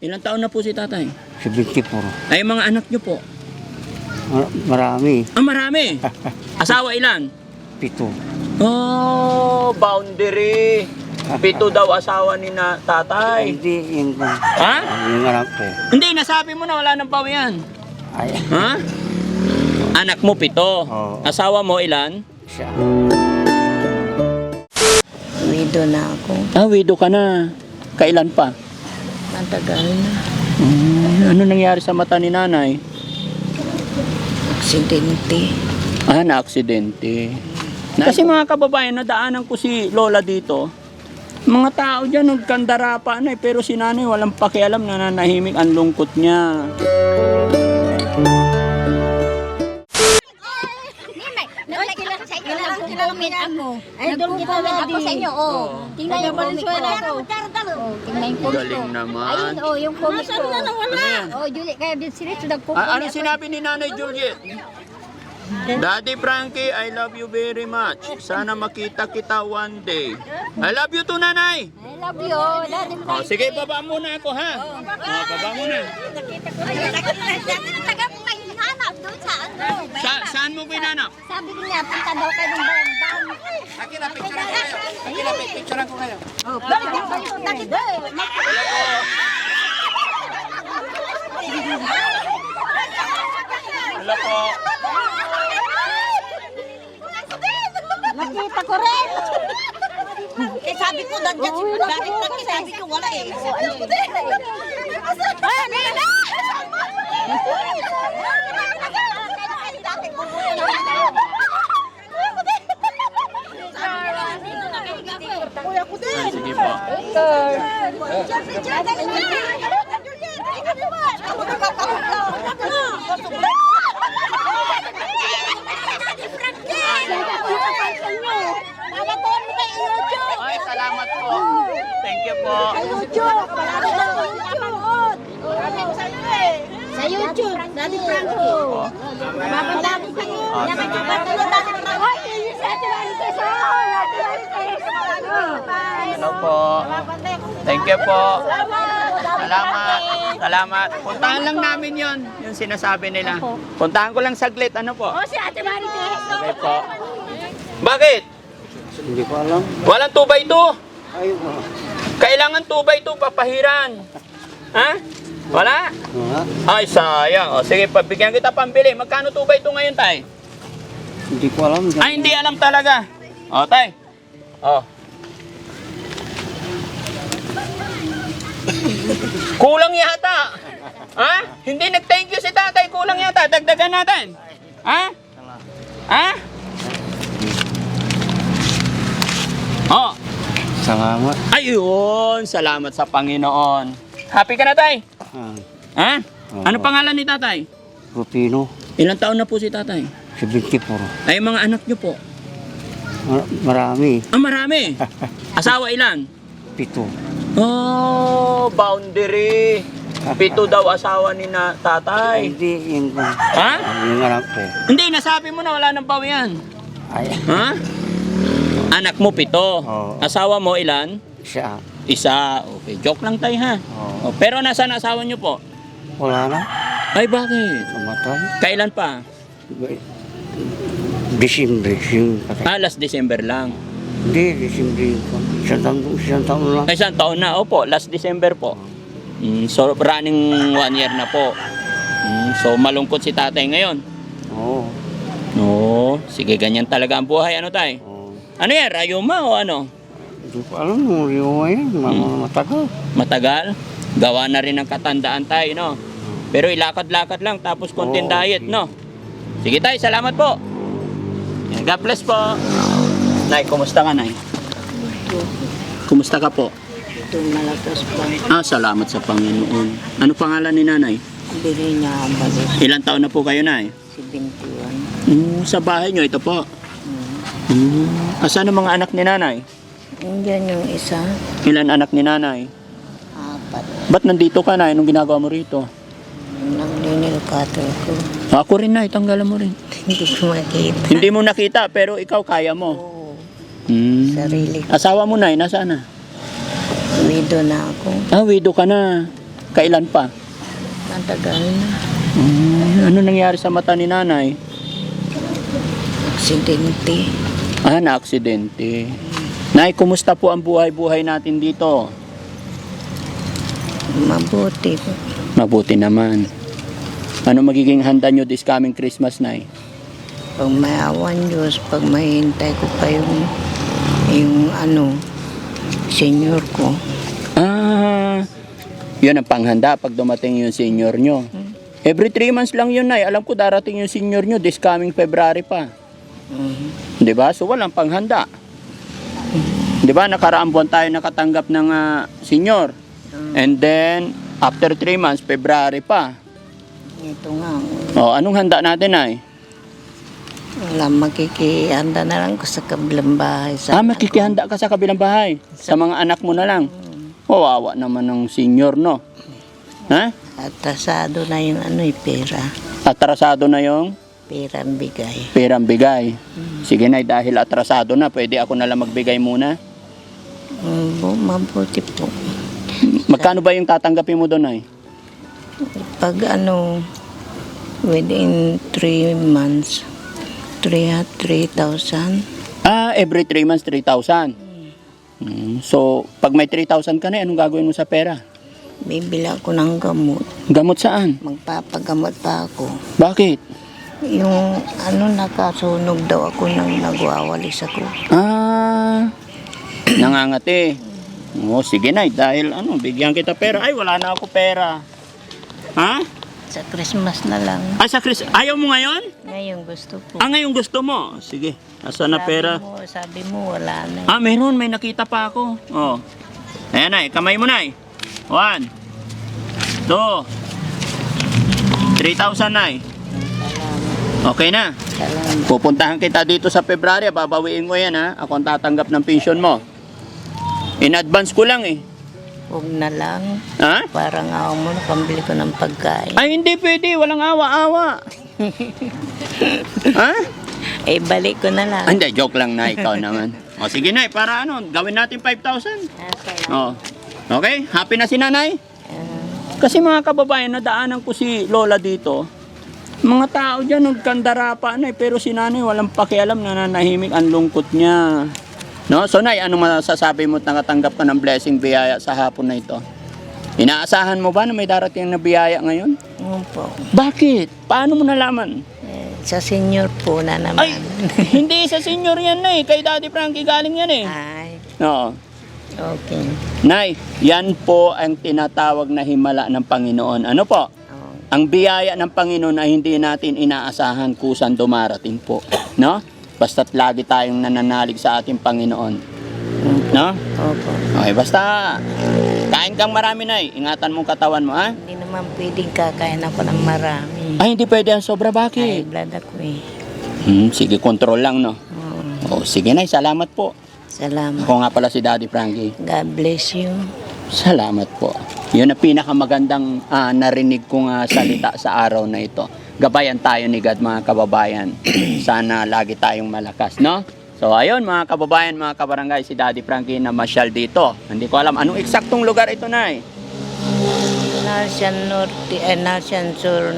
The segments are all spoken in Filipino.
Ilang taon na po si tatay? 74. Ay, mga anak niyo po. Mar- marami. Ah, marami. Asawa ilan? Pito. Oh, boundary. Pito daw asawa ni na tatay. Hindi yung, Ha? yung anak ko. Hindi, nasabi mo na wala nang bawian. Ay, Ha? Anak mo pito. Oo. Asawa mo ilan? siya. Widow na ako. Ah, widow ka na. Kailan pa? Matagal na. Hmm, ano nangyari sa mata ni nanay? Aksidente. Ah, na-aksidente. Kasi mga kababayan, nadaanan ko si Lola dito. Mga tao dyan, nagkandara pa na eh. Pero si nanay walang pakialam, nananahimik ang lungkot niya. Wala Min ako. Ay, doon kita ako sa inyo. Oh. Tingnan yung comic ko. Oh, tingnan yung comic ko. Galing naman. Ayun, oh, yung comic ko. Ano yan? Oh, Julie, kaya din sila sa dagpo. Ah, ano sinabi ni Nanay Juliet? Daddy Frankie, I love you very much. Sana makita kita one day. I love you too, Nanay. I love you. Daddy Oh, sige, baba muna ako, ha? Oh, baba muna. Taga doon sa ano. Sa, saan mo binanap? Sabi ko niya, punta daw kayo ng bayang-bayang. Akira, picture ko kayo. Akira, picture ko kayo. Oh, bakit daw kayo? Bakit daw? Hello po. Nakita ko rin. Eh, sabi ko, nandiyan si Bakit sabi ko wala eh. Alam ko din. Ah, nila! Kuya ko din. Ah, sige po. Ay, salamat po. You po. Sa YouTube, Daddy Frankie. Babanda mo kayo. Ah, Yan ang sige. kapat ng Daddy Frankie. Ay, yun sa Ate Marites. Hello po. Thank you po. Salamat. Salamat. Puntahan lang namin yon yung sinasabi nila. Puntahan ko lang saglit. Ano po? Oh, si Ate Marites. Okay po. Bakit? Hindi ko alam. Walang 2 by 2 Ay, wala. Kailangan 2 by 2 papahiran. Ha? Wala? Ay, sayang. O, sige, pabigyan kita pambili. Magkano 2 by 2 ngayon, tay? Hindi ko alam. Ay, hindi alam talaga. O, tay. O. Kulang yata. Ha? Hindi nag-thank you si tatay. Kulang yata. Dagdagan natin. Ha? Ha? Oh, Salamat. ayun. Salamat sa Panginoon. Happy ka na, tay? Ah, Ha? Oo. Ano pangalan ni tatay? Rupino. Ilang taon na po si tatay? 74. Ay, mga anak niyo po. Mar- marami. Ah, marami. Asawa ilan? Pito. Oh, boundary. Pito daw asawa ni na tatay. Hindi yung, Ha? yung anak ko. Hindi, nasabi mo na wala nang bawian. Ay, Ha? Anak mo pito. Oo. Asawa mo ilan? siya. Isa. Okay, joke lang tayo ha. Oh, Oh, pero nasaan asawa niyo po? wala na. Ay, bakit? Namatay. Kailan pa? December. Yung patay. Ah, last December lang. Hindi, December yung isang taon, isang taon lang. Ay, isang taon na. Opo, last December po. Mm, so, running one year na po. Mm, so, malungkot si tatay ngayon. Oo. No, sige, ganyan talaga ang buhay. Ano tay? Oo. Ano yan, rayuma o ano? Hindi ko alam mo, yung yan, Hmm. matagal. Matagal? Gawa na rin ng katandaan tayo, no? Pero ilakad-lakad lang, tapos konting Oo, diet, no? Sige tay, salamat po. God bless po. Nay, kumusta ka, Nay? Kumusta ka po? Ito malakas pa. Ah, salamat sa Panginoon. Ano pangalan ni Nanay? Bili niya ang balis. Ilan taon na po kayo, Nay? 71. Mm, sa bahay nyo, ito po. Mm. Asan ang mga anak ni Nanay? Indiyan yung isa. Ilan anak ni Nanay? Apat. Ba't nandito ka na? Anong ginagawa mo rito? Nang linilkato ko. Ako rin na, tanggalan mo rin. Hindi ko makita. Hindi mo nakita, pero ikaw kaya mo. Oo. Hmm. Sarili ko. Asawa mo na, nasaan na? Widow na ako. Ah, widow ka na. Kailan pa? Matagal na. Hmm, ano nangyari sa mata ni nanay? Aksidente. Ah, na-aksidente. Nay, kumusta po ang buhay-buhay natin dito? Mabuti po. Mabuti naman. Ano magiging handa nyo this coming Christmas, Nay? Pag may awan Diyos, pag mahintay ko pa yung, yung ano, senior ko. Ah, yun ang panghanda pag dumating yung senior nyo. Every 3 months lang yun, Nay. Alam ko darating yung senior nyo this coming February pa. Mhm. Di ba? So walang panghanda. Di ba? Nakaraang buwan tayo nakatanggap ng ah, senior. And then, after 3 months, February pa. Ito nga, O, anong handa natin, Nay? wala makikihanda na lang ko sa kabilang bahay. Sa Ah, makikihanda ka sa kabilang bahay. Sa mga anak mo na lang. Wawawa naman ng senior, no? Ha? Atasado na yung ano eh, pera. Atrasado na yung Pera ang bigay. perang bigay. Sige na, dahil atrasado na, pwede ako na lang magbigay muna. Mm, bu- mabuti po. Magkano ba yung tatanggapin mo doon, ay? Pag ano, within 3 months, 3 3,000. Ah, every 3 months, 3,000. Mm, so, pag may 3,000 ka na, anong gagawin mo sa pera? Bibili ako ng gamot. Gamot saan? Magpapagamot pa ako. Bakit? Yung ano, nakasunog daw ako nang nagwawalis ako. Ah, nangangati. O, sige na, dahil ano, bigyan kita pera. Ay, wala na ako pera. Ha? Sa Christmas na lang. Ah, sa Chris, ayaw mo ngayon? Ngayon gusto ko. Ah, ngayon gusto mo? Sige, nasa na pera? Mo, sabi mo wala na. Ah, meron, may nakita pa ako. Oh. Ayan ay, kamay mo na One. Two. 3,000 na Okay na. Salamat. Pupuntahan kita dito sa February, babawiin ko yan ha. Ako ang tatanggap ng pension mo. In advance ko lang eh. Huwag na lang. Ha? Parang awa mo na pambili ko ng pagkain. Ay, hindi pwede. Walang awa-awa. ha? Eh, balik ko na lang. Ah, Hindi, joke lang na. Ikaw naman. O, sige na, para ano, gawin natin 5,000. Ah, salamat. Oh. Okay? Happy na si nanay? Ah, Kasi mga kababayan, nadaanan ko si Lola dito. Mga tao dyan, nagkandara pa na eh, pero si nanay walang pakialam, nananahimik, ang lungkot niya. No? So, Nay, ano masasabi mo at nakatanggap ka ng blessing biyaya sa hapon na ito? Inaasahan mo ba na may darating na biyaya ngayon? yun po. Bakit? Paano mo nalaman? Eh, sa senior po na naman. Ay, hindi sa senior yan na eh. Kay Daddy Frankie galing yan eh. Ay, Oo. okay. Nay, yan po ang tinatawag na himala ng Panginoon. Ano po? Ang biyaya ng Panginoon ay hindi natin inaasahan kusan dumarating po. No? Basta't lagi tayong nananalig sa ating Panginoon. No? opo. Okay, basta kain kang marami na Ingatan mong katawan mo, ha? Hindi naman pwedeng kakain ako ng marami. Ay, hindi pwede ang sobra. Bakit? blood ako eh. Hmm, sige, control lang, no? Oo. Oh, sige na, salamat po. Salamat. Ako nga pala si Daddy Frankie. God bless you. Salamat po. Yun ang pinakamagandang ah, narinig kong ah, salita sa araw na ito. Gabayan tayo ni God mga kababayan. Sana lagi tayong malakas, no? So ayun mga kababayan, mga kabarangay, si Daddy Frankie na masyal dito. Hindi ko alam anong eksaktong lugar ito na eh. Nalsian Norte, eh, Nalsian Sur,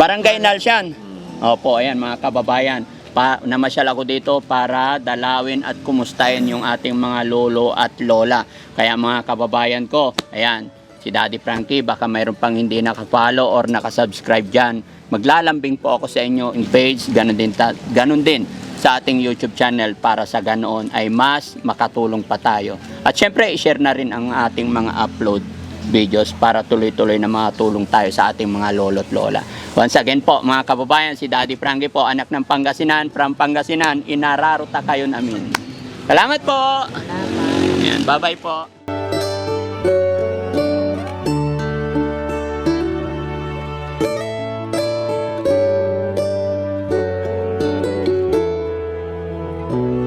Barangay Nalsyan. Opo, ayan mga kababayan. Pa, namasyal ako dito para dalawin at kumustahin yung ating mga lolo at lola. Kaya mga kababayan ko, ayan, si Daddy Frankie, baka mayroon pang hindi nakafollow or nakasubscribe dyan. Maglalambing po ako sa inyo in page, ganun din, ta- ganun din sa ating YouTube channel para sa ganoon ay mas makatulong pa tayo. At syempre, i-share na rin ang ating mga upload videos para tuloy-tuloy na makatulong tayo sa ating mga lolo't lola. Once again po, mga kababayan, si Daddy Frankie po, anak ng Pangasinan, from Pangasinan, inararota kayo namin. Salamat po! Salamat. Ayan, bye-bye po.